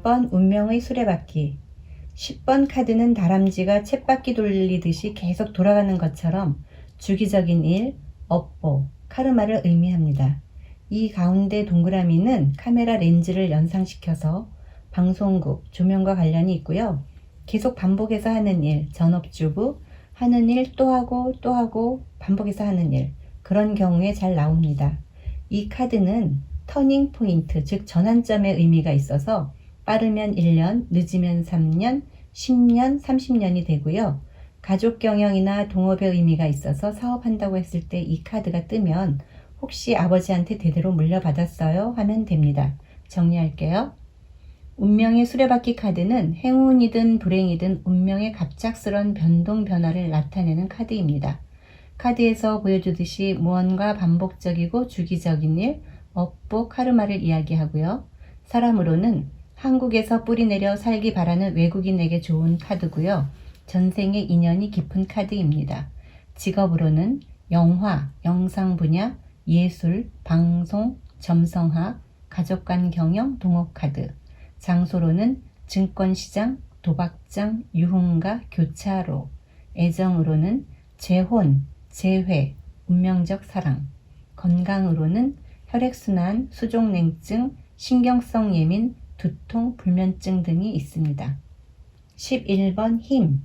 10번 운명의 수레바퀴 10번 카드는 다람쥐가 쳇바퀴 돌리듯이 계속 돌아가는 것처럼 주기적인 일, 업보, 카르마를 의미합니다. 이 가운데 동그라미는 카메라 렌즈를 연상시켜서 방송국, 조명과 관련이 있고요. 계속 반복해서 하는 일, 전업주부, 하는 일 또 하고 또 하고 반복해서 하는 일, 그런 경우에 잘 나옵니다. 이 카드는 터닝 포인트, 즉 전환점의 의미가 있어서 빠르면 1년, 늦으면 3년, 10년, 30년이 되고요. 가족 경영이나 동업의 의미가 있어서 사업한다고 했을 때 이 카드가 뜨면 혹시 아버지한테 대대로 물려받았어요? 하면 됩니다. 정리할게요. 운명의 수레바퀴 카드는 행운이든 불행이든 운명의 갑작스런 변동 변화를 나타내는 카드입니다. 카드에서 보여주듯이 무언가 반복적이고 주기적인 일, 업보, 카르마를 이야기하고요. 사람으로는 한국에서 뿌리내려 살기 바라는 외국인에게 좋은 카드고요. 전생의 인연이 깊은 카드입니다. 직업으로는 영화, 영상 분야, 예술, 방송, 점성학, 가족간 경영, 동업 카드. 장소로는 증권시장, 도박장, 유흥가, 교차로. 애정으로는 재혼, 재회, 운명적 사랑. 건강으로는 혈액순환, 수족냉증, 신경성 예민, 두통, 불면증 등이 있습니다. 11번 힘.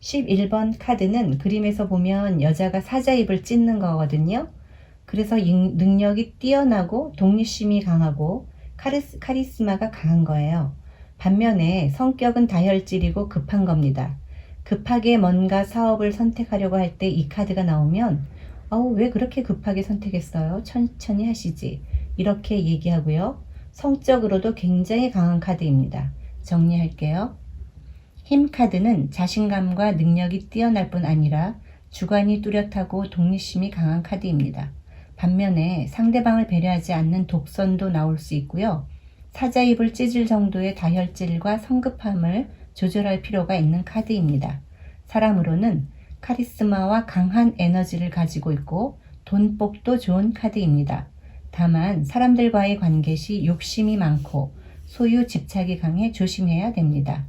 11번 카드는 그림에서 보면 여자가 사자입을 찢는 거거든요. 그래서 인- 능력이 뛰어나고 독립심이 강하고 카리스, 카리스마가 강한 거예요. 반면에 성격은 다혈질이고 급한 겁니다. 급하게 뭔가 사업을 선택하려고 할 때 이 카드가 나오면 어우 왜 그렇게 급하게 선택했어요? 천천히 하시지. 이렇게 얘기하고요. 성적으로도 굉장히 강한 카드입니다. 정리할게요. 힘 카드는 자신감과 능력이 뛰어날 뿐 아니라 주관이 뚜렷하고 독립심이 강한 카드입니다. 반면에 상대방을 배려하지 않는 독선도 나올 수 있고요. 사자입을 찢을 정도의 다혈질과 성급함을 조절할 필요가 있는 카드입니다. 사람으로는 카리스마와 강한 에너지를 가지고 있고 돈복도 좋은 카드입니다. 다만 사람들과의 관계 시 욕심이 많고 소유 집착이 강해 조심해야 됩니다.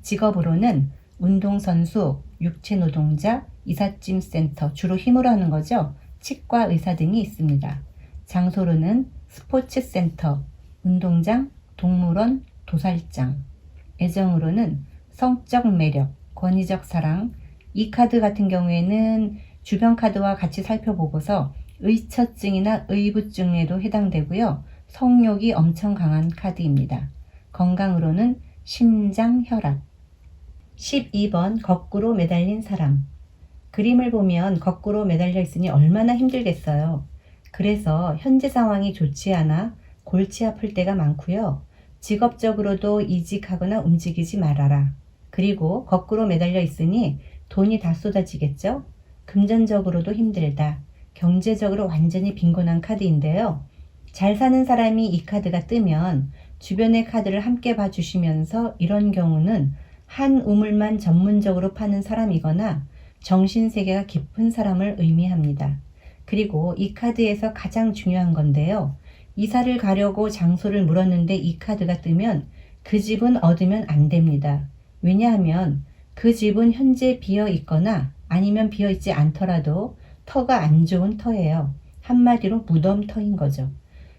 직업으로는 운동선수, 육체노동자, 이삿짐 센터, 주로 힘으로 하는 거죠. 치과 의사 등이 있습니다. 장소로는 스포츠 센터, 운동장, 동물원, 도살장. 애정으로는 성적 매력, 권위적 사랑. 이 카드 같은 경우에는 주변 카드와 같이 살펴보고서 의처증이나 의부증에도 해당되고요. 성욕이 엄청 강한 카드입니다. 건강으로는 심장, 혈압. 12번 거꾸로 매달린 사람. 그림을 보면 거꾸로 매달려 있으니 얼마나 힘들겠어요. 그래서 현재 상황이 좋지 않아 골치 아플 때가 많고요. 직업적으로도 이직하거나 움직이지 말아라. 그리고 거꾸로 매달려 있으니 돈이 다 쏟아지겠죠? 금전적으로도 힘들다. 경제적으로 완전히 빈곤한 카드인데요. 잘 사는 사람이 이 카드가 뜨면 주변의 카드를 함께 봐주시면서 이런 경우는 한 우물만 전문적으로 파는 사람이거나 정신세계가 깊은 사람을 의미합니다. 그리고 이 카드에서 가장 중요한 건데요. 이사를 가려고 장소를 물었는데 이 카드가 뜨면 그 집은 얻으면 안 됩니다. 왜냐하면 그 집은 현재 비어 있거나 아니면 비어 있지 않더라도 터가 안 좋은 터예요. 한마디로 무덤터인 거죠.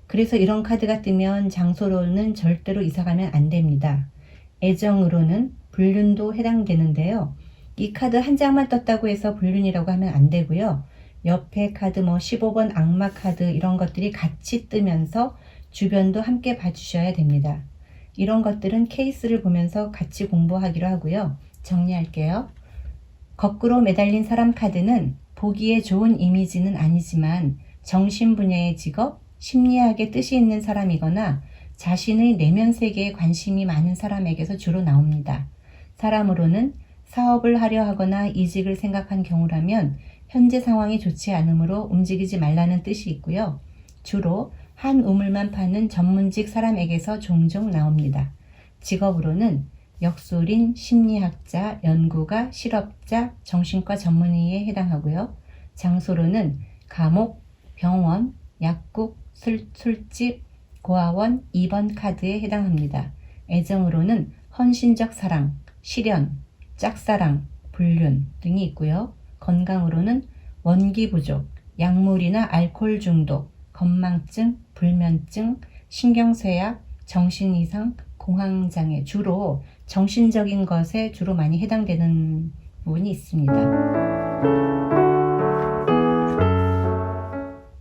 그래서 이런 카드가 뜨면 장소로는 절대로 이사가면 안 됩니다. 애정으로는 불륜도 해당되는데요. 이 카드 한 장만 떴다고 해서 불륜이라고 하면 안 되고요. 옆에 카드 뭐 15번 악마 카드 이런 것들이 같이 뜨면서 주변도 함께 봐주셔야 됩니다. 이런 것들은 케이스를 보면서 같이 공부하기로 하고요. 정리할게요. 거꾸로 매달린 사람 카드는 보기에 좋은 이미지는 아니지만 정신 분야의 직업, 심리학에 뜻이 있는 사람이거나 자신의 내면 세계에 관심이 많은 사람에게서 주로 나옵니다. 사람으로는 사업을 하려 하거나 이직을 생각한 경우라면 현재 상황이 좋지 않으므로 움직이지 말라는 뜻이 있고요. 주로 한 우물만 파는 전문직 사람에게서 종종 나옵니다. 직업으로는 역술인, 심리학자, 연구가, 실업자, 정신과 전문의에 해당하고요. 장소로는 감옥, 병원, 약국, 술, 술집, 고아원 2번 카드에 해당합니다. 애정으로는 헌신적 사랑, 실현, 짝사랑, 불륜 등이 있고요. 건강으로는 원기 부족, 약물이나 알코올 중독, 건망증, 불면증, 신경쇠약, 정신 이상, 공황장애 주로 정신적인 것에 주로 많이 해당되는 부분이 있습니다.